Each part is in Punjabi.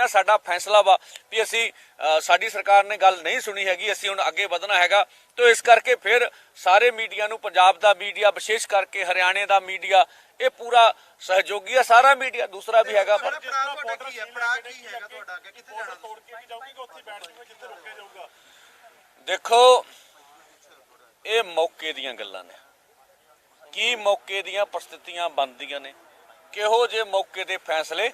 ਹੈ ਸਾਡਾ ਫੈਸਲਾ ਵਾ ਵੀ ਅਸੀਂ ਸਾਡੀ ਸਰਕਾਰ ਨੇ ਗੱਲ ਨਹੀਂ ਸੁਣੀ ਹੈਗੀ ਅਸੀਂ ਹੁਣ ਅੱਗੇ ਵਧਣਾ ਹੈਗਾ। ਤੋਂ ਇਸ ਕਰਕੇ ਫਿਰ ਸਾਰੇ ਮੀਡੀਆ ਨੂੰ ਪੰਜਾਬ ਦਾ ਮੀਡੀਆ ਵਿਸ਼ੇਸ਼ ਕਰਕੇ ਹਰਿਆਣੇ ਦਾ ਮੀਡੀਆ ਇਹ ਪੂਰਾ ਸਹਿਯੋਗੀ ਹੈ ਸਾਰਾ ਮੀਡੀਆ ਦੂਸਰਾ ਵੀ ਹੈਗਾ। ਪਰ ਪੜਾ ਤੁਹਾਡਾ ਕੀ ਹੈ? ਪੜਾ ਕੀ ਹੈਗਾ ਤੁਹਾਡਾ? ਅੱਗੇ ਕਿੱਥੇ ਜਾਣਾ? ਤੋੜ ਕੇ ਵੀ ਜਾਊਗੀ ਕਿ ਉੱਥੇ ਬੈਠ ਕੇ ਜਿੱਥੇ ਰੋਕਿਆ ਜਾਊਗਾ? ਦੇਖੋ ਇਹ ਮੌਕੇ ਦੀਆਂ ਗੱਲਾਂ ਨੇ। ਕੀ ਮੌਕੇ ਦੀਆਂ ਪ੍ਰਸਥਿਤੀਆਂ ਬਣਦੀਆਂ ਨੇ? ਕਿਹੋ ਜੇ ਮੌਕੇ ਦੇ ਫੈਸਲੇ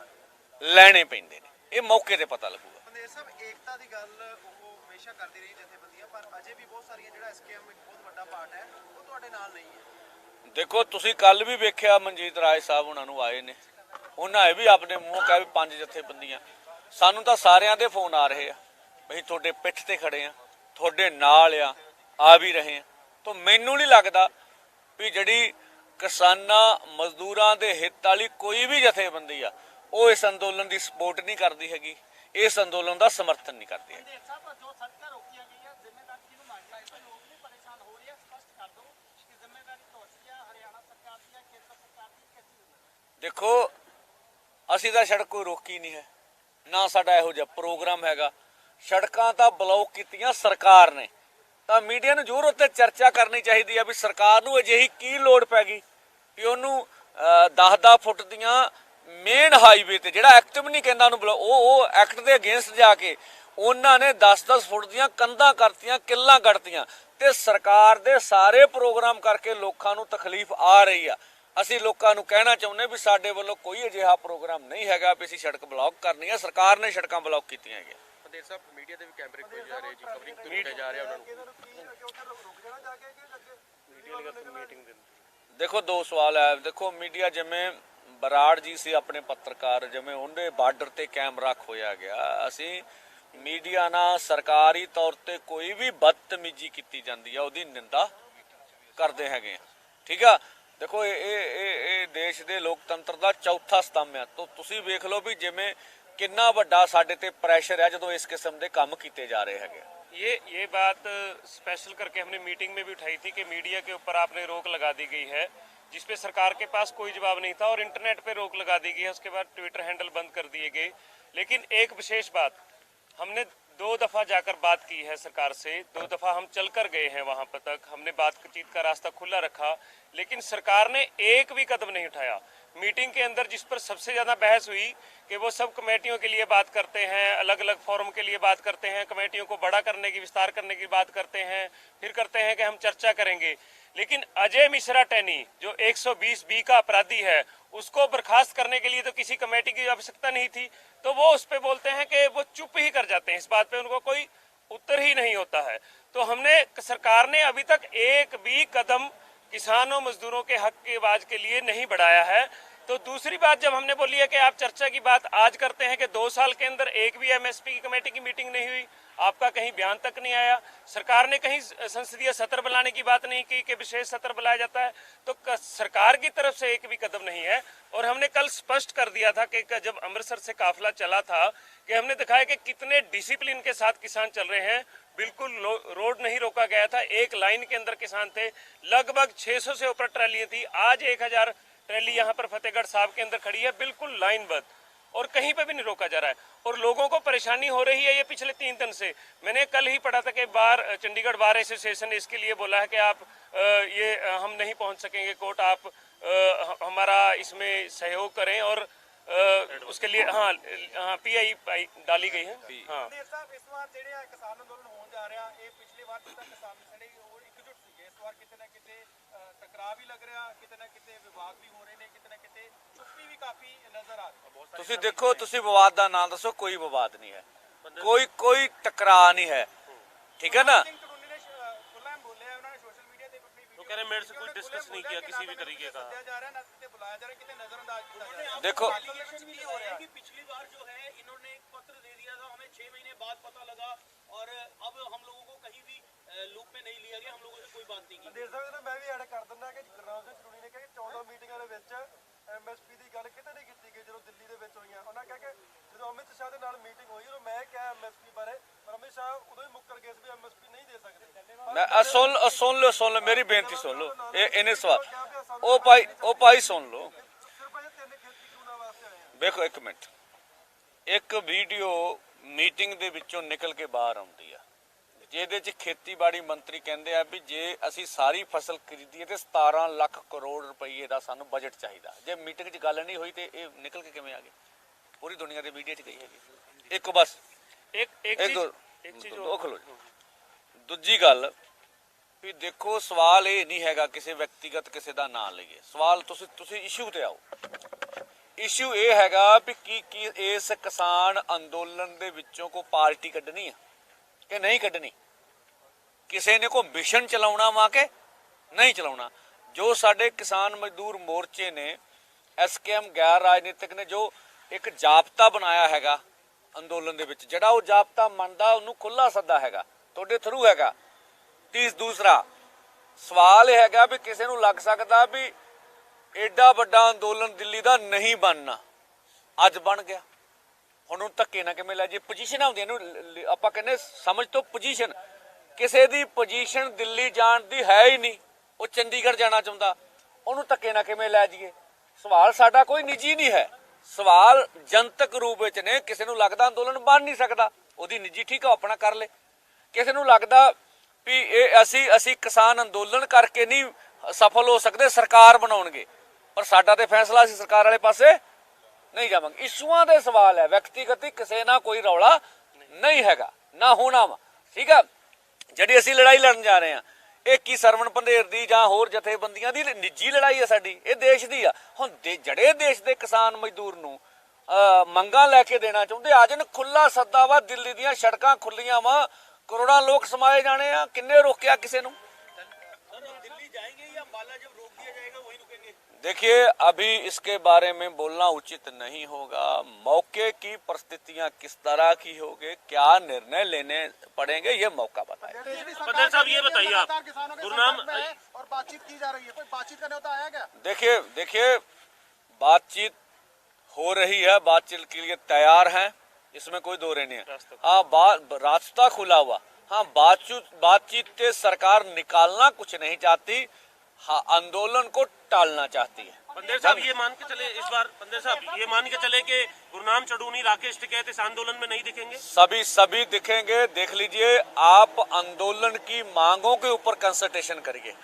ਲੈਣੇ ਪੈਂਦੇ ਨੇ? ਇਹ ਮੌਕੇ ਤੇ ਪਤਾ ਲੱਗੂਗਾ। ਬੰਦੇਰ ਸਾਹਿਬ ਏਕਤਾ ਦੀ ਗੱਲ ਉਹ ਹਮੇਸ਼ਾ ਕਰਦੀ ਰਹੀ ਜਥੇਬੰਦੀਆਂ ਪਰ ਅਜੇ ਵੀ ਬਹੁਤ ਸਾਰੀਆਂ ਜਿਹੜਾ ਐਸਕੇਐਮ ਇੱਕ ਬਹੁਤ ਵੱਡਾ ਪਾਰਟ ਹੈ ਉਹ ਤੁਹਾਡੇ ਨਾਲ ਨਹੀਂ ਹੈ। ਦੇਖੋ ਤੁਸੀਂ ਕੱਲ ਵੀ ਵੇਖਿਆ ਮਨਜੀਤ ਰਾਏ ਸਾਹਿਬ ਉਹਨਾਂ ਨੂੰ ਆਏ ਨੇ। ਉਹਨਾਂ ਇਹ ਵੀ ਆਪਣੇ ਮੂੰਹ ਕਹੇ ਵੀ ਪੰਜ ਜਥੇਬੰਦੀਆਂ। ਸਾਨੂੰ ਤਾਂ ਸਾਰਿਆਂ ਦੇ ਫੋਨ ਆ ਰਹੇ ਆ ਬਈ ਤੁਹਾਡੇ ਪਿੱਠ ਤੇ ਖੜੇ ਆ ਤੁਹਾਡੇ ਨਾਲ ਆ ਆ ਵੀ ਰਹੇ ਆ। ਤਾਂ ਮੈਨੂੰ ਨਹੀਂ ਲੱਗਦਾ ਵੀ ਜਿਹੜੀ ਕਿਸਾਨਾਂ ਮਜ਼ਦੂਰਾਂ ਦੇ ਹਿੱਤ ਵਾਲੀ ਕੋਈ ਵੀ ਜਥੇਬੰਦੀ ਆ ਉਹ ਇਸ ਅੰਦੋਲਨ ਦੀ ਸਪੋਰਟ ਨਹੀਂ ਕਰਦੀ ਹੈਗੀ ਇਸ ਅੰਦੋਲਨ ਦਾ ਸਮਰਥਨ ਨਹੀਂ ਕਰਦੀ ਹੈ? ਦੇਖੋ ਅਸੀਂ ਤਾਂ ਸੜਕ ਕੋਈ ਰੋਕੀ ਨਹੀਂ ਹੈ। ਨਾ ਸਾਡਾ ਇਹੋ ਜਿਹਾ ਪ੍ਰੋਗਰਾਮ ਹੈਗਾ। ਸੜਕਾਂ ਤਾਂ ਬਲੌਕ ਕੀਤੀਆਂ ਸਰਕਾਰ ਨੇ। ਤਾਂ ਮੀਡੀਆ ਨੂੰ ਜ਼ਰੂਰ ਉੱਤੇ ਚਰਚਾ ਕਰਨੀ ਚਾਹੀਦੀ ਹੈ ਵੀ ਸਰਕਾਰ ਨੂੰ ਅਜਿਹੀ ਕੀ ਲੋੜ ਪੈ ਗਈ ਵੀ ਉਹਨੂੰ 10-10 ਫੁੱਟ ਦੀਆਂ ਮੇਨ ਹਾਈਵੇ ਤੇ ਜਿਹੜਾ ਐਕਟ ਵੀ ਨਹੀਂ ਕਹਿੰਦਾ ਉਹਨੂੰ ਬਲੌ- ਉਹ ਉਹ ਐਕਟ ਦੇ ਅਗੇਂਸਟ ਜਾ ਕੇ ਉਹਨਾਂ ਨੇ 10-10 ਫੁੱਟ ਦੀਆਂ ਕੰਧਾਂ ਕਰਤੀਆਂ ਕਿੱਲਾਂ ਕੱਢਤੀਆਂ ਤੇ ਸਰਕਾਰ ਦੇ ਸਾਰੇ ਪ੍ਰੋਗਰਾਮ ਕਰਕੇ ਲੋਕਾਂ ਨੂੰ ਤਕਲੀਫ ਆ ਰਹੀ ਆ। ਅਸੀਂ ਲੋਕਾਂ ਨੂੰ ਕਹਿਣਾ ਚਾਹੁੰਦੇ ਵੀ ਸਾਡੇ ਵੱਲੋਂ ਕੋਈ ਅਜਿਹਾ ਪ੍ਰੋਗਰਾਮ ਨਹੀਂ ਹੈਗਾ ਵੀ ਅਸੀਂ ਸੜਕ ਬਲੌਕ ਕਰਨੀ ਹੈ ਸਰਕਾਰ ਨੇ ਸੜਕਾਂ ਬਲੌਕ ਕੀਤੀਆਂ ਹੈਗੀਆਂ। ਪੰਦੇਰ ਸਾਹਿਬ ਮੀਡੀਆ ਦੇ ਵੀ ਕੈਮਰੇ ਖੋਏ ਜਾ ਰਹੇ ਜੀ ਕਵਰਿੰਗ ਤੋਂ ਰੋਕਿਆ ਜਾ ਰਿਹਾ ਉਹਨਾਂ ਨੂੰ। ਇਹਨਾਂ ਨੂੰ ਕੀ ਉੱਥੇ ਰੁਕ ਜਾਣਾ ਜਾ ਕੇ ਕਿ ਅੱਗੇ ਮੀਡੀਆ ਲਈ ਮੀਟਿੰਗ ਦੇ ਦੇਖੋ ਦੋ ਸਵਾਲ ਹੈ ਦੇਖੋ ਮੀਡੀਆ ਜਿਵੇਂ ਬਰਾੜ ਜੀ ਸੀ ਆਪਣੇ ਪੱਤਰਕਾਰ ਜਿਵੇਂ ਉਹਦੇ ਬਾਰਡਰ ਤੇ ਕੈਮਰਾ ਖੋਇਆ ਗਿਆ ਅਸੀਂ ਮੀਡੀਆ ਨਾਲ ਸਰਕਾਰੀ ਤੌਰ ਤੇ ਕੋਈ ਵੀ ਬਦਤਮੀਜ਼ੀ ਕੀਤੀ ਜਾਂਦੀ ਆ ਉਹਦੀ ਨਿੰਦਾ ਕਰਦੇ ਹੈਗੇ ਆ ਠੀਕ ਆ ਦੇਖੋ ਇਹ ਇਹ ਇਹ ਇਹ ਦੇਸ਼ ਦੇ ਲੋਕਤੰਤਰ ਦਾ ਚੌਥਾ ਸਤੰਭ ਆ ਤੋ ਤੁਸੀਂ ਵੇਖ ਲਓ ਵੀ ਜਿਵੇਂ ਕਿੰਨਾ ਵੱਡਾ ਸਾਡੇ ਤੇ ਪ੍ਰੈਸ਼ਰ ਹੈ ਜਦੋਂ ਇਸ ਕਿਸਮ ਦੇ ਕੰਮ ਕੀਤੇ ਜਾ ਰਹੇ ਹੈਗੇ ਆ। ये ये बात स्पेशल करके हमने मीटिंग में भी उठाई थी कि मीडिया के ऊपर आपने रोक लगा दी गई है जिसपे सरकार के पास कोई जवाब नहीं था और इंटरनेट पे रोक लगा दी गई है, उसके बाद ट्विटर हैंडल बंद कर दिए गए। लेकिन एक विशेष बात, हमने दो दफ़ा जाकर बात की है सरकार से। दो दफ़ा हम चल कर गए हैं वहाँ पर तक। हमने बातचीत का रास्ता खुला रखा, लेकिन सरकार ने एक भी कदम नहीं उठाया। मीटिंग के अंदर जिस पर सबसे ज़्यादा बहस हुई कि वो सब कमेटियों के लिए बात करते हैं अलग अलग फोरम के लिए बात करते हैं, कमेटियों को बड़ा करने की, विस्तार करने की बात करते हैं, फिर करते हैं कि हम चर्चा करेंगे। लेकिन अजय मिश्रा टैनी, जो 120 बी का अपराधी है, उसको बर्खास्त करने के लिए तो किसी कमेटी की आवश्यकता नहीं थी तो वो उस पर बोलते हैं कि वो चुप ही कर जाते हैं। इस बात पे उनको कोई उत्तर ही नहीं होता है। तो हमने, सरकार ने अभी तक एक भी कदम किसानों मजदूरों के हक की आवाज़ के लिए नहीं बढ़ाया है। तो दूसरी बात जब हमने बोली है कि आप चर्चा की बात आज करते हैं कि दो साल के अंदर एक भी एमएसपी की कमेटी की मीटिंग नहीं हुई, आपका कहीं बयान तक नहीं आया। सरकार ने कहीं संसदीय सत्र बुलाने की बात नहीं की कि विशेष सत्र बुलाया जाता है। तो सरकार की तरफ़ से एक भी कदम नहीं है और हमने कल स्पष्ट कर दिया था कि जब अमृतसर से काफिला चला था कि हमने दिखाया कि कितने डिसिप्लिन के साथ किसान चल रहे हैं। बिल्कुल रोड नहीं रोका गया था। एक लाइन के अंदर किसान थे। लगभग 600 से ऊपर ट्रैलियाँ थी। आज 1000 ट्रैली यहाँ पर फतेहगढ़ साहब के अंदर खड़ी है बिल्कुल लाइनबद्ध। और कहीं पे भी नहीं रोका जा रहा है। और लोगों को परेशानी हो रही है ये पिछले तीन दिन से। मैंने कल ही पढ़ा था कि बार चंडीगढ़ बार एसोसिएशन ने इसके लिए बोला है कि आप अ, ये हम नहीं पहुँच सकेंगे कोर्ट आप अ, हमारा इसमें सहयोग करें और उसके लिए हाँ हाँ पी आई डाली गई है। हाँ ਬੰਦੇਰ ਸਾਹਿਬ ਇਸ ਵਾਰ ਜਿਹੜੇ ਆ ਕਿਸਾਨ ਅੰਦੋਲਨ ਹੋਣ ਜਾ ਰਿਹਾ ਇਹ ਪਿਛਲੀ ਵਾਰ ਜਿੱਦਾਂ ਕਿਸਾਨ ਸੜੇ ਉਹ ਇਕਜੁੱਟ ਸੀਗੇ ਇਸ ਵਾਰ ਕਿਤੇ ਨਾ ਕਿਤੇ ਅ, ਟਕਰਾਅ ਵੀ ਲੱਗ ਰਿਹਾ ਕਿਤੇ ਨਾ ਕਿਤੇ ਵਿਵਾਦ ਵੀ ਹੋ ਰਹੇ ਨੇ ਕਿਤੇ ਨਾ ਕਿਤੇ ਚੁੱਪੀ ਵੀ ਕਾਫੀ ਨਜ਼ਰ ਆ ਰਹੀ ਹੈ ਤੁਸੀਂ ਦੇਖੋ ਤੁਸੀਂ ਵਿਵਾਦ ਦਾ ਨਾਮ ਦੱਸੋ ਕੋਈ ਵਿਵਾਦ ਨਹੀਂ ਹੈ ਕੋਈ ਕੋਈ ਟਕਰਾਅ ਨਹੀਂ ਹੈ ਠੀਕ ਹੈ ਨਾ ਸਿੰਘ ਟਰੂਨੀ ਨੇ ਸ਼- ਅ, ਖੁੱਲ੍ਹਾ ਬੋਲਿਆ ਉਹਨਾਂ ਨੇ ਸੋਸ਼ਲ ਮੀਡੀਆ ਤੇ ਆਪਣੀ ਵੀਡੀਓ कह रहे मेरे से कोई डिस्कस नहीं किया किसी भी तरीके का ਸੱਦਿਆ ਜਾ ਰਿਹਾ ਨਾ ਕਿਤੇ ਬੁਲਾਇਆ ਜਾ ਰਿਹਾ ਕਿਤੇ ਨਜ਼ਰਅੰਦਾਜ਼ ਕੀਤਾ ਜਾ ਰਿਹਾ ਦੇਖੋ ਕੀ ਹੋ ਰਿਹਾ कि पिछली बार जो है इन्होंने एक पत्र दे दिया था हमें छह महीने बाद पता लगा और अब हम लोगों को कहीं भी लूप में नहीं लिया गया हम लोगों से कोई बात नहीं की ਦੇਖ ਸਕਦੇ ਹੋ ਮੈਂ ਵੀ ਐਡ ਕਰ ਦਿੰਦਾ ਕਿ ਗੁਰਨਾਮ ਸਿੰਘ ਚਰੂਣੀ ਨੇ ਕਿਹਾ ਕਿ 14 ਮੀਟਿੰਗਾਂ ਦੇ ਵਿੱਚ ਐਮਐਸਪੀ ਦੀ ਗੱਲ ਕਿਤੇ ਨਹੀਂ ਕੀਤੀ ਗਈ ਜਦੋਂ ਦਿੱਲੀ ਦੇ ਵਿੱਚ ਹੋਈਆਂ ਉਹਨਾਂ ਕਿਹਾ ਕਿ ਜਦੋਂ ਅਮਿਤ ਸ਼ਾਹ ਦੇ ਨਾਲ ਮੀਟਿੰਗ ਹੋਈ ਉਦੋਂ ਮੈਂ ਕਿਹਾ ਐਮਐਸਪੀ ਬਾਰੇ ਪਰ ਅਮਿਤ ਸ਼ਾਹ ਉਦੋਂ ਹੀ ਮੁੱਕਰ ਗਏ ਸੀ ਵੀ ਐਮਐਸਪੀ ਨਹੀਂ ਦੇ ਸਕਦੇ ਮੈਂ ਅ, ਸੁਣ ਅ, ਸੁਣ ਲਓ ਸੁਣ ਲਓ ਮੇਰੀ ਬੇਨਤੀ ਸੁਣ ਲਓ ਇਹ ਇਹਨੇ ਸਵਾਲ ਉਹ ਭਾਈ ਉਹ ਭਾਈ ਸੁਣ ਲਓ ਸਿਰਫ ਇਹ ਤਿੰਨ ਖੇਤੀ ਕਾਨੂੰਨਾਂ ਵਾਸਤੇ ਆਏ ਆ ਵੇਖੋ ਇੱਕ ਮਿੰਟ ਇੱਕ ਵੀਡੀਓ ਮੀਟਿੰਗ ਦੇ ਵਿੱਚੋਂ ਨਿਕਲ ਕੇ ਬਾਹਰ ਆਉਂਦੀ ਆ। ਜਿਹਦੇ 'ਚ ਖੇਤੀਬਾੜੀ ਮੰਤਰੀ ਕਹਿੰਦੇ ਆ ਵੀ ਜੇ ਅਸੀਂ ਸਾਰੀ ਫਸਲ ਖਰੀਦੀਏ ਤੇ 17 ਲੱਖ ਕਰੋੜ ਰੁਪਏ ਦਾ ਸਾਨੂੰ ਬਜਟ ਚਾਹੀਦਾ। ਜੇ ਮੀਟਿੰਗ 'ਚ ਗੱਲ ਨਹੀਂ ਹੋਈ ਤੇ ਇਹ ਨਿਕਲ ਕੇ ਕਿਵੇਂ ਆ ਗਏ? ਪੂਰੀ ਦੁਨੀਆ ਦੇ ਮੀਡੀਆ 'ਚ ਗਈ ਹੈਗੀ। ਇੱਕ ਬਸ। ਇੱਕ ਇੱਕ ਚੀਜ਼ ਇੱਕ ਖਲੋ ਦੂਜੀ ਗੱਲ ਵੀ ਦੇਖੋ ਸਵਾਲ ਇਹ ਨਹੀਂ ਹੈਗਾ ਕਿਸੇ ਵਿਅਕਤੀਗਤ ਕਿਸੇ ਦਾ ਨਾਂ ਲਈਏ। ਸਵਾਲ ਤੁਸੀਂ ਤੁਸੀਂ ਇਸ਼ੂ ਤੇ ਆਓ। ਇਸ਼ੂ ਇਹ ਹੈਗਾ ਵੀ ਕੀ ਕੀ ਇਸ ਕਿਸਾਨ ਅੰਦੋਲਨ ਦੇ ਵਿੱਚੋਂ ਕੋ ਪਾਰਟੀ ਕੱਢਣੀ ਆ ਕਿ ਨਹੀਂ ਕੱਢਣੀ? ਕਿਸੇ ਨੇ ਕੋ ਮਿਸ਼ਨ ਚਲਾਉਣਾ ਵਾ ਕੇ ਨਹੀਂ ਚਲਾਉਣਾ? ਜੋ ਸਾਡੇ ਕਿਸਾਨ ਮਜ਼ਦੂਰ ਮੋਰਚੇ ਨੇ ਐਸਕੇਐਮ ਗੈਰ ਰਾਜਨੀਤਿਕ ਨੇ ਜੋ ਇੱਕ ਜਾਬਤਾ ਬਣਾਇਆ ਹੈਗਾ ਅੰਦੋਲਨ ਦੇ ਵਿੱਚ, ਜਿਹੜਾ ਉਹ ਜਾਬਤਾ ਮੰਨਦਾ, ਉਹਨੂੰ ਖੁੱਲਾ ਸੱਦਾ ਹੈਗਾ, ਤੁਹਾਡੇ ਥਰੂ ਹੈਗਾ। ਤੀਸ ਦੂਸਰਾ ਸਵਾਲ ਇਹ ਹੈਗਾ ਵੀ ਕਿਸੇ ਨੂੰ ਲੱਗ ਸਕਦਾ ਵੀ ਐਡਾ ਵੱਡਾ ਅੰਦੋਲਨ ਦਿੱਲੀ ਦਾ ਨਹੀਂ ਬਣਨਾ। ਅੱਜ ਬਣ ਗਿਆ। ਹੁਣ ਉਹ ਧੱਕੇ ਨਾ ਕਿਵੇਂ ਲੈ ਜੇ ਪੋਜੀਸ਼ਨ ਹੁੰਦੀਆਂ ਨੂੰ ਆਪਾਂ ਕਹਿੰਦੇ ਸਮਝ ਤੋਂ ਪੋਜੀਸ਼ਨ ਕਿਸੇ ਦੀ ਪੋਜੀਸ਼ਨ ਦਿੱਲੀ ਜਾਣ ਦੀ ਹੈ ਹੀ ਨਹੀਂ। ਉਹ ਚੰਡੀਗੜ੍ਹ ਜਾਣਾ ਚਾਹੁੰਦਾ। ਉਹਨੂੰ ਧੱਕੇ ਨਾ ਕਿਵੇਂ ਲੈ ਜਾਈਏ? ਸਵਾਲ ਸਾਡਾ ਕੋਈ ਨਿੱਜੀ ਨਹੀਂ ਹੈ। ਸਵਾਲ ਜਨਤਕ ਰੂਪ ਵਿੱਚ ਨੇ। ਕਿਸੇ ਨੂੰ ਲੱਗਦਾ ਅੰਦੋਲਨ ਬਣ ਨਹੀਂ ਸਕਦਾ। ਉਹਦੀ ਨਿੱਜੀ ਠੀਕ ਆ, ਉਹ ਆਪਣਾ ਕਰ ਲੇ। ਕਿਸੇ ਨੂੰ ਲੱਗਦਾ ਵੀ ਇਹ ਅਸੀਂ ਅਸੀਂ ਕਿਸਾਨ ਅੰਦੋਲਨ ਕਰਕੇ ਨਹੀਂ ਸਫਲ ਹੋ ਸਕਦੇ, ਸਰਕਾਰ ਬਣਾਉਣਗੇ। ਪਰ ਸਾਡਾ ਤੇ ਫੈਸਲਾ ਅਸੀਂ ਸਰਕਾਰ ਵਾਲੇ ਪਾਸੇ। ਨਹੀਂ ਜਾਵਾਂਗੇ। ਇਸ਼ੂਆਂ ਦੇ ਸਵਾਲ ਹੈ। ਵਿਅਕਤੀਗਤ ਕਿਸੇ ਨਾਲ ਕੋਈ ਰੌਲਾ ਨਹੀਂ ਹੈਗਾ। ਨਾ ਹੋਣਾ ਵਾ। ਠੀਕ ਆ? ਜਿਹੜੀ ਅਸੀਂ ਲੜਾਈ ਲੜਨ ਜਾ ਰਹੇ ਹਾਂ ਇਹ ਕੀ ਸਰਵਣ ਪੰਧੇਰ ਦੀ ਜਾਂ ਹੋਰ ਜਥੇਬੰਦੀਆਂ ਦੀ ਨਿੱਜੀ ਲੜਾਈ ਹੈ ਸਾਡੀ? ਇਹ ਦੇਸ਼ ਦੀ ਆ। ਹੁਣ ਦੇ ਜੜੇ ਦੇਸ਼ ਦੇ ਕਿਸਾਨ ਮਜ਼ਦੂਰ ਨੂੰ ਅਹ, ਮੰਗਾਂ ਲੈ ਕੇ ਦੇਣਾ ਚਾਹੁੰਦੇ ਅੱਜ ਨੂੰ ਖੁੱਲਾ ਸੱਦਾ ਵਾ। ਦਿੱਲੀ ਦੀਆਂ ਸੜਕਾਂ ਖੁੱਲੀਆਂ ਵਾ। ਕਰੋੜਾਂ ਲੋਕ ਸਮਾਏ ਜਾਣੇ ਆ। ਕਿੰਨੇ ਰੋਕਿਆ ਕਿਸੇ ਨੂੰ? देखिए अभी इसके बारे में बोलना उचित नहीं होगा। मौके की परिस्थितियाँ किस तरह की होगी क्या निर्णय लेने पड़ेंगे ये मौका बताए पटेल साहब, ये बताइए आप, गुरनाम- और बातचीत की जा रही है। कोई बातचीत का न्योता आया क्या? देखिए देखिए बातचीत हो रही है बातचीत के लिए तैयार हैं। इसमें कोई दो नहीं है हाँ बात रास्ता खुला हुआ। हाँ बातचीत बातचीत से सरकार निकालना कुछ नहीं चाहती हाँ आंदोलन को टालना चाहती है। पंदेर साहब ये मान के चले इस बार पंदेर साहब ये मान के चले कि गुरनाम चढ़ूनी राकेश टिकैत इस आंदोलन में नहीं दिखेंगे? सभी सभी दिखेंगे। देख लीजिए आप आंदोलन की मांगों के ऊपर कंसल्टेशन करिए।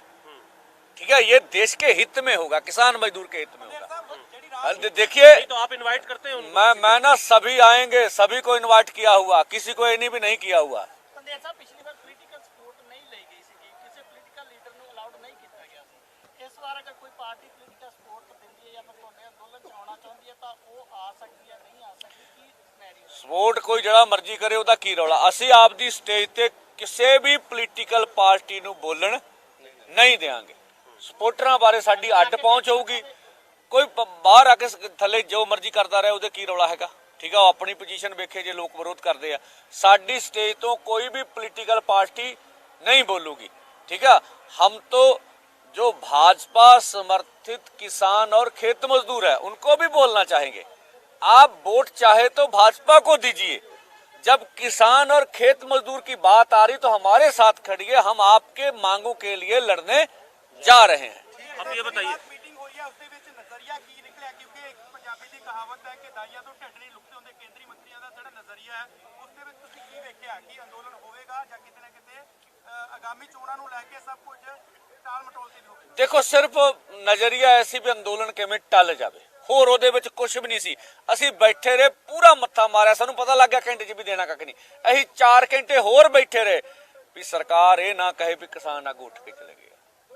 ठीक है ये देश के हित में होगा किसान मजदूर के हित में होगा। देखिए तो आप इनवाइट करते हैं मैं मैं ना सभी आएँगे सभी को इनवाइट किया हुआ किसी को इन्हीं भी नहीं किया हुआ। ਪੰਦੇਰ ਸਾਹਿਬ ਪਿਛਲੀ ਵਾਰ ਪੋਲੀਟੀਕਲ ਸਪੋਰਟ ਨਹੀਂ ਲਈ ਗਈ ਸੀ ਕਿਸੇ ਪੋਲੀਟੀਕਲ ਲੀਡਰ ਨੂੰ ਅਲਾਉਡ ਨਹੀਂ ਕੀਤਾ ਗਿਆ ਸੀ। ਇਸ ਵਾਰ ਅਗਰ ਕੋਈ ਪਾਰਟੀ ਪੋਲੀਟੀਕਲ ਸਪੋਰਟ ਦਿੰਦੀ ਹੈ ਜਾਂ ਫਿਰ ਤੁਹਾਡੇ ਅੰਦੋਲਨ ਚ ਚਾਹੁੰਦੀ ਹੈ, ਤਾਂ ਉਹ ਆ ਸਕਦੀ ਹੈ, ਨਹੀਂ ਆ ਸਕਦੀ, ਕੀ ਸਿਨੈਰੀਓ ਸਪੋਰਟ ਕੋਈ ਜਿਹੜਾ ਮਰਜ਼ੀ ਕਰੇ, ਉਹਦਾ ਕੀ ਰੌਲਾ? ਅਸੀਂ ਆਪਦੀ ਸਟੇਜ ਤੇ ਕਿਸੇ ਵੀ ਪੋਲੀਟੀਕਲ ਪਾਰਟੀ ਨੂੰ ਬੋਲਣ ਨਹੀਂ ਦੇਵਾਂਗੇ ਸਪੋਰਟਰਾਂ ਬਾਰੇ ਸਾਡੀ ਅੱਡ ਪਹੁੰਚ ਹੋਊਗੀ। ਕੋਈ ਬਾਹਰ ਆ ਕੇ ਥੱਲੇ ਜੋ ਮਰਜ਼ੀ ਕਰਦਾ ਰਹੇ, ਉਹਦੇ ਕੀ ਰੌਲਾ ਹੈਗਾ? ठीक है अपनी पोजिशन वेखे जो लोग विरोध करते हैं साड़ी स्टेज तो कोई भी ਵੀ पार्टी नहीं बोलूगी ठीक है हम तो जो भाजपा समर्थित किसान और खेत मजदूर है उनको भी बोलना चाहेंगे आप वोट चाहे तो भाजपा को दीजिए जब किसान और खेत मजदूर की बात आ रही तो हमारे साथ खड़िए हम आपके मांगों के लिए लड़ने जा रहे हैं। अब ये बताइए। मीटिंग हुई है उसके बीच नज़रिया की निकला क्योंकि ਪੰਜਾਬੀ ਦੀ ਕਹਾਵਤ ਹੈ ਕਿ ਦਾਈਆ ਤੋਂ ਢਿੱਡ ਨਹੀਂ ਲੁਕਦੇ ਹੁੰਦੇ, ਕੇਂਦਰੀ ਮੰਤਰੀਆਂ ਦਾ ਜਿਹੜਾ ਨਜ਼ਰੀਆ ਹੈ, ਉਸ ਦੇ ਵਿੱਚ ਤੁਸੀਂ ਕੀ ਵੇਖਿਆ? ਕਿ ਅੰਦੋਲਨ ਹੋਵੇਗਾ ਜਾਂ ਕਿਤੇ ਨਾ ਕਿਤੇ ਆਗਾਮੀ ਚੋਣਾਂ ਨੂੰ ਲੈ ਕੇ ਸਭ ਕੁਝ ਟਾਲ ਮਟੋਲ ਦੀ ਲੋਕ ਦੇਖੋ, ਸਿਰਫ ਨਜ਼ਰੀਆ ਐਸੀ ਵੀ ਅੰਦੋਲਨ ਕਿਵੇਂ ਟਲ ਜਾਵੇ। ਹੋਰ ਉਹਦੇ ਵਿੱਚ ਕੁਝ ਵੀ ਨਹੀਂ ਸੀ। ਅਸੀਂ ਬੈਠੇ ਰਹੇ, ਪੂਰਾ ਮੱਥਾ ਮਾਰਿਆ। ਸਾਨੂੰ ਪਤਾ ਲੱਗ ਗਿਆ ਘੰਟੇ 'ਚ ਵੀ ਦੇਣਾ ਕੱਖ ਨਹੀਂ। ਅਸੀਂ 4 ਘੰਟੇ ਹੋਰ ਬੈਠੇ ਰਹੇ ਵੀ ਸਰਕਾਰ ਇਹ ਨਾ ਕਹੇ ਵੀ ਕਿਸਾਨ ਆਗੂ ਉੱਠ ਕੇ ਚਲੇ ਗਏ।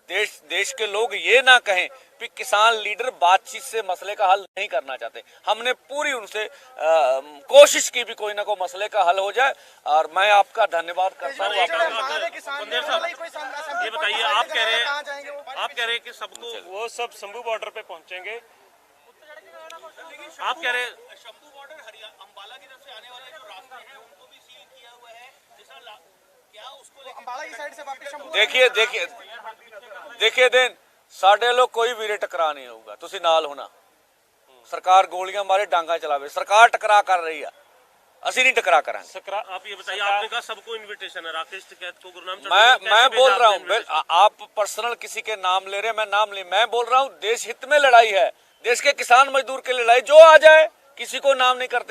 देश देश के लोग ये ना कहें कि किसान लीडर बातचीत से मसले का हल नहीं करना चाहते। हमने पूरी उनसे अ, कोशिश की भी कोई ना कोई मसले का हल हो जाए और मैं आपका धन्यवाद करता हूँ। ये बताइए आप कह रहे हैं आप कह रहे हैं कि सबको वो सब शंभू बॉर्डर पे पहुँचेंगे। आप कह रहे हैं शंभू बॉर्डर हरियाणा अंबाला की तरफ़ से आने वाले जो रास्ते हैं उनको भी सील किया हुआ है जैसा ला- क्या उसको अंबाला की साइड से वापस शंभू ਦੇਖੀਏ ਦੇਖੀਏ ਦੇਖੀਏ ਦਿਨ ਸਾਡੇ ਲੋਕ ਕੋਈ ਵੀਰੇ ਟਕਰਾ ਨਹੀਂ ਹੋਊਗਾ ਤੁਸੀਂ ਨਾਲ ਹੋਣਾ ਸਰਕਾਰ ਗੋਲੀਆਂ ਮਾਰੇ ਡਾਂਗਾ ਚਲਾਵੇ ਸਰਕਾਰ ਟਕਰਾ ਕਰ ਰਹੀ ਆ ਅਸੀਂ ਨਹੀਂ ਟਕਰਾ ਕਰਾਂਗੇ सकरा आप ये बताइए आपने कहा सबको इनविटेशन है राकेश टिकैत को गुरनाम चढ़ूनी मैं को कैसे मैं भेजा बोल रहा आपने हूँ बिल- invitation? आ- आप पर्सनल किसी के नाम ले रहे हैं मैं नाम ले मैं बोल रहा हूँ देश हित में लड़ाई है देश के किसान मजदूर की लड़ाई जो आ जाए किसी को नाम नहीं करते